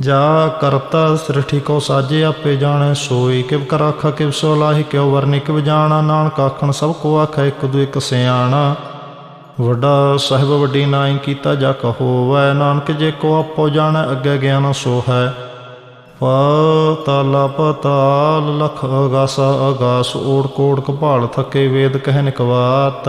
ਜਾ ਕਰਤਾ ਸ੍ਰਿਸ਼ਟੀ ਕੋ ਸਾਜੇ, ਆਪੇ ਜਾਣੈ ਸੋਈ। ਕਿਵ ਕਰ ਆਖਾ, ਕਿਵ ਸੋ ਲਾਹੀ, ਕਿਉ ਵਰਨਿ, ਕਿਵ ਜਾਣਾ? ਨਾਨਕ ਆਖਣ, ਸਭ ਕੋ ਆਖੈ, ਇੱਕ ਦੂ ਇੱਕ ਸਿਆਣਾ। ਵੱਡਾ ਸਾਹਿਬ, ਵੱਡੀ ਨਾਈ ਕੀਤਾ ਜਾ ਕਹੋਵੈ ਨਾਨਕ ਜੇ ਕੋ ਆਪੋ ਜਾਣੈ, ਅੱਗੇ ਗਿਆਨ ਸੋ ਹੈ ਪਾਤਾਲ, ਪਤਾਲ, ਲਖ ਅਗਾਸ ਅਗਾਸ, ਓੜ ਕੋੜ ਕਪਾਲ ਥਕੇ ਵੇਦ ਕਹਿ ਕਵਾਤ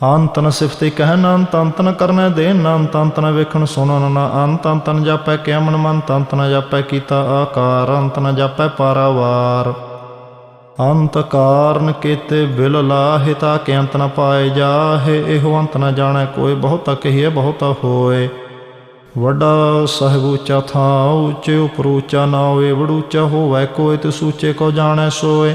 ਅੰਤ ਨ ਸਿਫਤੇ ਕਹਿ ਅੰਤ ਅੰਤ ਨ ਕਰਨੈ ਦੇ ਅੰਤ ਅੰਤ ਨ ਵੇਖਣ ਸੁਣਨ ਨਾ ਅੰਤ ਅੰਤ ਨ ਜਾਪੈ ਕਿਆ ਮਨ ਮਨ ਅੰਤ ਨ ਜਾਪੈ ਕੀਤਾ ਆਕਾਰ ਅੰਤ ਨ ਜਾਪੈ ਪਾਰਾਵਾਰ। ਅੰਤ ਕਾਰਨ ਕੀਤੇ ਬਿਲ ਲਾਹੇ ਤਾ ਕਿ ਅੰਤ ਨ ਪਾਏ ਜਾਹੇ, ਇਹੋ ਅੰਤ ਨ ਜਾਣੈ ਕੋਈ, ਬਹੁਤਾ ਕਹੀਏ ਬਹੁਤਾ ਹੋਏ। ਵੱਡਾ ਸਾਹਿਬ ਉੱਚਾ ਥਾਂ ਉੱਚੇ ਉਪਰ ਉੱਚਾ ਨਾ ਹੋਏ ਵੜੂਚਾ ਹੋਵੇ ਕੋਈ ਤੇ ਸੂਚੇ ਕੋ ਜਾਣੈ ਸੋਏ।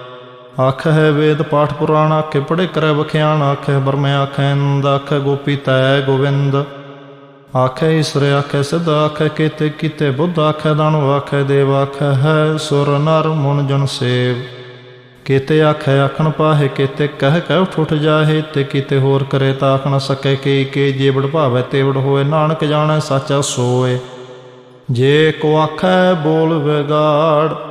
ਆਖ ਹੈ ਵੇਦ ਪਾਠ ਪੁਰਾਣ ਆਖੇ ਪੜੇ ਕਰੈ ਬਖਿਆਣ ਆਖੇ ਬਰਮੇ ਆਖੈ ਇੰਦ ਆਖੇ ਗੋਪੀ ਤੈ ਗੋਵਿੰਦ। ਆਖੇ ਈਸ਼ਰ ਆਖੇ ਸਿਧ ਆਖੇ ਕੀਤੇ ਕੀਤੇ ਬੁੱਧ ਆਖੇ ਦਾਨਵ ਆਖੇ ਦੇਵ ਆਖੇ ਹੈ ਸੁਰ, ਨਰ, ਮਨ, ਜਨ ਸੇਵ। ਕੀਤੇ ਆਖੇ ਆਖਣ ਪਾਹੇ, ਕੀਤੇ ਕਹਿ ਕਹਿ ਠੁੱਠ ਜਾਹੇ, ਤੇ ਕੀਤੇ ਹੋਰ ਕਰੇ ਤਾਂ ਆਖਣ ਨ ਸਕੇ ਕੀ ਕੀ ਜੇਵੜ ਭਾਵੈ, ਤੇਵੜ ਹੋਏ, ਨਾਨਕ ਜਾਣੈ, ਸਾਚਾ ਸੋਏ। ਜੇ ਕੋ ਆਖੈ ਬੋਲ ਵਿਗਾੜ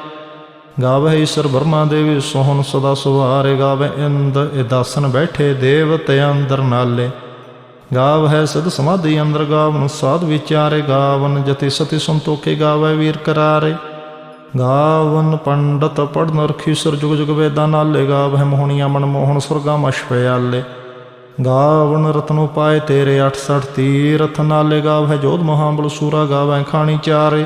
ਗਾਵੇ ਈਸ਼ਰ ਬਰਮਾ ਦੇਵੀ, ਸੋਹਣ ਸਦਾ ਸੁਵਾਰੇ ਗਾਵੇ ਇੰਦ ਇਦਾਸਨ ਬੈਠੇ ਦੇਵਤੇ ਅੰਦਰ ਨਾਲੇ। ਗਾਵ ਹੈ ਸਦ ਸਮਾਧੀ ਅੰਦਰ ਗਾਵਨ, ਸਾਧ ਵਿਚਾਰੇ ਗਾਵਨ, ਜਤੀ ਸਤੀ ਸੰਤੋਖੇ ਗਾਵੇ ਵੀਰ ਕਰਾਰੇ। ਗਾਵਨ ਪੰਡਤ ਪੜਨ ਰਖੀ ਸੁਰ ਜੁਗ ਜੁਗ ਵੇਦਾਂ ਨਾਲੇ ਗਾਵ ਹੈ ਮੋਹਣੀਆਂ ਮਨ ਮੋਹਣ ਸੁਰਗਾ ਮਸ਼ਪਿਆਲੇ ਗਾਵਨ ਰਤਨੋ ਪਾਏ ਤੇਰੇ 68 ਤੀਰਥ ਨਾਲੇ ਗਾਵ ਜੋਧ ਮਹਾਬਲ ਸੂਰਾ ਗਾਵੈ ਖਾਣੀ ਚਾਰੇ।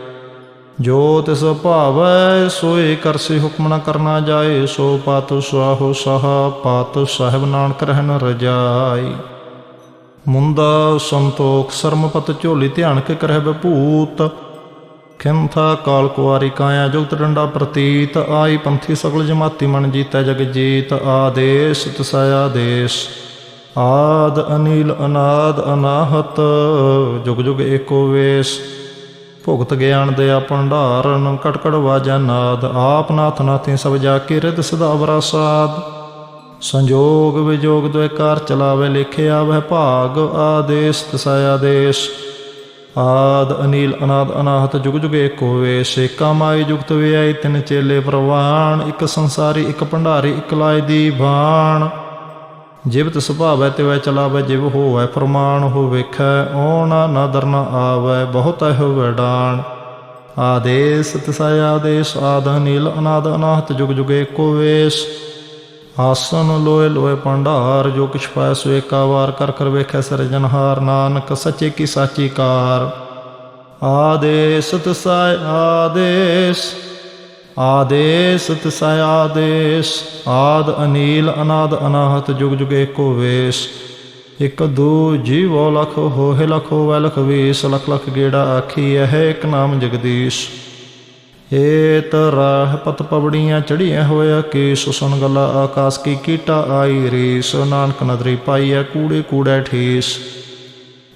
ਜੋ ਤਿਸ ਭਾਵੈ ਸੋਏ ਕਰਸੀ ਹੁਕਮ ਨ ਕਰਨਾ ਜਾਏ, ਸੋ ਪਤ ਸੁਆਹੋ ਸਹਾ, ਪਤ ਸਾਹਿਬ ਨਾਨਕ ਰਹਿਣ ਰਜਾਈ। ਮੁੰਦਾ ਸੰਤੋਖ ਸਰਮਪਤ ਝੋਲੀ ਧਿਆਨ ਕੇ ਕਰਹਿ ਬਭੂਤ ਖਿੰਥਾ ਕਾਲ ਕੁਆਰੀ ਕਾਇਆ ਜੁਗਤ ਡੰਡਾ ਪ੍ਰਤੀਤ। ਆਈ ਪੰਥੀ ਸਗਲ ਜਮਾਤੀ ਮਨ ਜੀਤੈ ਜਗ ਜੀਤ। ਆਦੇਸ਼ ਤਸਾਇਆ ਦੇਸ਼ ਆਦ ਅਨੀਲ ਅਨਾਦ ਅਨਾਹਤ, ਜੁਗ ਜੁਗ ਏਕੋ ਵੇਸ਼। ਭੁਗਤ ਗਿਆਨ ਦੇ ਭੰਡਾਰਨ ਕਟਕੜ ਵਾਜਾ ਨਾਦ, ਆਪ ਨਾਥ ਨਾਥੀ ਸਭ ਜਾ ਕੇ ਰਿਦ ਸਦਾ ਬਰਾਸਾਦ ਸੰਜੋਗ ਵਿਜੋਗ ਦੁਇ ਚਲਾਵੇ ਲਿਖਿਆ ਆਵੈ ਭਾਗ, ਆਦੇਸ਼ ਤਸਾਇਆ ਦੇਸ਼। ਆਦ ਅਨੀਲ ਅਨਾਦ ਅਨਾਹਤ ਜੁਗ ਜੁਗ ਏਕੋ ਹੋਵੇ ਏਕਾ ਮਾਈ ਜੁਗਤ ਵਿਆਈ ਤਿੰਨ ਚੇਲੇ ਪ੍ਰਵਾਣ ਇੱਕ ਸੰਸਾਰੀ, ਇੱਕ ਭੰਡਾਰੀ, ਇੱਕ ਲਾਇ ਦੀ ਬਾਣ ਜਿਵ ਸੁਭਾਵੈ ਤਿਵੈ ਵੈ ਚਲਾਵੈ ਜਿਵ ਹੋਵੈ ਫਰਮਾਨ ਹੋ ਵੇਖੈ, ਓਣਾ ਨਾ ਦਰਨਾ ਆਵੈ, ਬਹੁਤ ਹੋਵੈ ਡਾਣ। ਆਦੇਸ ਤਸਾ ਆਦੇਸ਼, ਆਦ ਨੀਲ ਅਨਾਦ ਅਨਾਹਤ, ਜੁਗ ਜੁਗੇ ਏਕੋ ਵੇਸ਼। ਆਸਨ ਲੋਏ ਲੋਏ ਭੰਡਾਰ, ਜੋ ਕਿਛ ਪਾਇ ਸੋ ਏਕਾ ਵਾਰ ਕਰ ਕਰ ਵੇਖੈ ਸਰਜਨਹਾਰ ਨਾਨਕ ਸੱਚੇ ਕੀ ਸਾਚੀ ਕਾਰ। ਆਦੇਸ ਤਸਾਇ ਆਦੇਸ। ਆਦੇਸ ਤਸਾਇ ਆਦੇਸ, ਆਦ ਅਨੀਲ ਅਨਾਦ ਅਨਾਹਤ ਜੁਗ ਜੁਗ ਏਕੋ ਵੇਸ਼। ਇਕ ਦੂ ਜੀਵੋ ਲਖ ਹੋਹਿ ਲਖ ਹੋਵੈ ਲਖ ਵੀਸ, ਲਖ ਲਖ ਗੇੜਾ ਆਖੀ ਇਹ ਇੱਕ ਨਾਮ ਜਗਦੀਸ਼। ਏਤ ਰਾਹ ਪਤ ਪਵੜੀਆਂ ਚੜੀਆਂ ਹੋਇਆ ਕੇ ਸੁਸਨ ਗਲਾ ਆਕਾਸ ਕੀ ਕੀਟਾ ਆਈ ਰੀਸ, ਨਾਨਕ ਨਦਰੀ ਪਾਈਐ ਕੂੜੇ ਕੂੜੇ ਠੀਸ।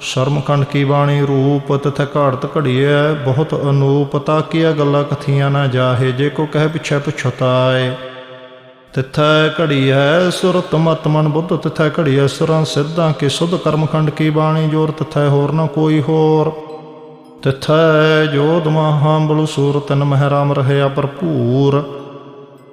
ਸ਼ਰਮਕੰਡ ਕੀ ਬਾਣੀ? ਰੂਪ ਤਥੈ ਘਾੜਤ ਘੜੀਐ, ਬਹੁਤ ਅਨੂਪ ਤਾਕੀਆ ਗੱਲਾਂ ਕਥੀਆਂ ਨਾ ਜਾਹੇ, ਜੇ ਕੋ ਕਹਿ ਪਿਛੈ ਪਛਤਾਏ। ਤਿਥੈ ਘੜੀ ਹੈ ਸੁਰਤ ਮਤ ਮਨ ਬੁੱਧ, ਤਿਥੈ ਘੜੀ ਹੈ ਸੁਰਾਂ ਸਿੱਧਾਂ ਕੇ ਸੁਧ ਕਰਮਖੰਡ ਕੀ ਬਾਣੀ? ਜੋਰ ਤਿਥੈ ਹੋਰ ਨਾ ਕੋਈ ਹੋਰ। ਤਿਥੈ ਜੋਧ ਮਹਾ ਬਲੁ ਸੂਰ ਤਨ ਮਹਿਰਾਮ ਰਹਿਆ ਭਰਪੂਰ